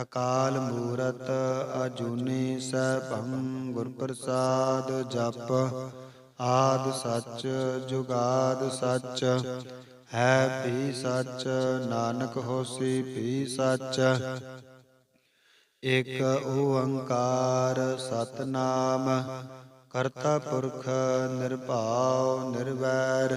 ਅਕਾਲ ਮੂਰਤ ਅਜੂਨੀ ਸੈਭੰ ਗੁਰ ਪ੍ਰਸਾਦ ਜਪ, ਆਦ ਸੱਚ, ਜੁਗਾਦ ਸੱਚ। ਹੈ ਭੀ ਸੱਚ, ਨਾਨਕ ਹੋਸੀ ਭੀ ਸੱਚ। ਇਕ ਓੰਕਾਰ ਸਤਨਾਮ, ਕਰਤਾ ਪੁਰਖ ਨਿਰਭਉ ਨਿਰਵੈਰ।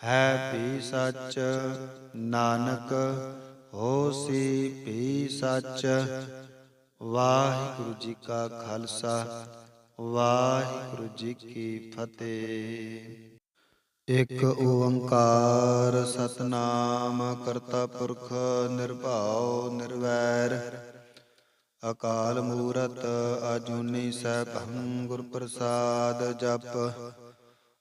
ਹੈ ਭੀ ਸੱਚ, ਨਾਨਕ ਹੋਸੀ ਭੀ ਸੱਚ। ਵਾਹਿਗੁਰੂ ਜੀ ਕਾ ਖਾਲਸਾ, ਵਾਹਿਗੁਰੂ ਜੀ ਕੀ ਫਤਿਹ। ਇਕ ਓੰਕਾਰ ਸਤਨਾਮ ਕਰਤਾ ਪੁਰਖ ਨਿਰਭਉ ਨਿਰਵੈਰ। ਅਕਾਲ ਮੂਰਤ ਅਜੂਨੀ ਸੈਭੰ ਗੁਰ ਪ੍ਰਸਾਦ ਜਪ।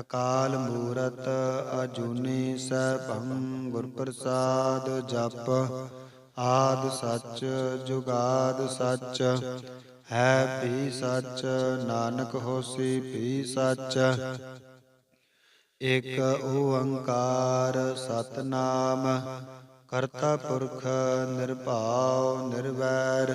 ਅਕਾਲ ਮੂਰਤ ਅਜੂਨੀ ਸੈਭੰ ਗੁਰ ਪ੍ਰਸਾਦ ਜਪ, ਆਦ ਸੱਚ, ਜੁਗਾਦ ਸੱਚ। ਹੈ ਭੀ ਸੱਚ, ਨਾਨਕ ਹੋਸੀ ਭੀ ਸੱਚ। ਇਕ ਓੰਕਾਰ ਸਤਨਾਮ, ਕਰਤਾ ਪੁਰਖ ਨਿਰਭਉ ਨਿਰਵੈਰ।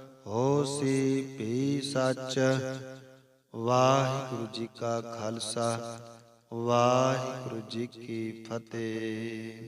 ਹੋਸੀ ਵੀ ਸੱਚ। ਵਾਹਿਗੁਰੂ ਜੀ ਕਾ ਖਾਲਸਾ ਵਾਹਿਗੁਰੂ ਜੀ ਕੀ ਫਤਿਹ।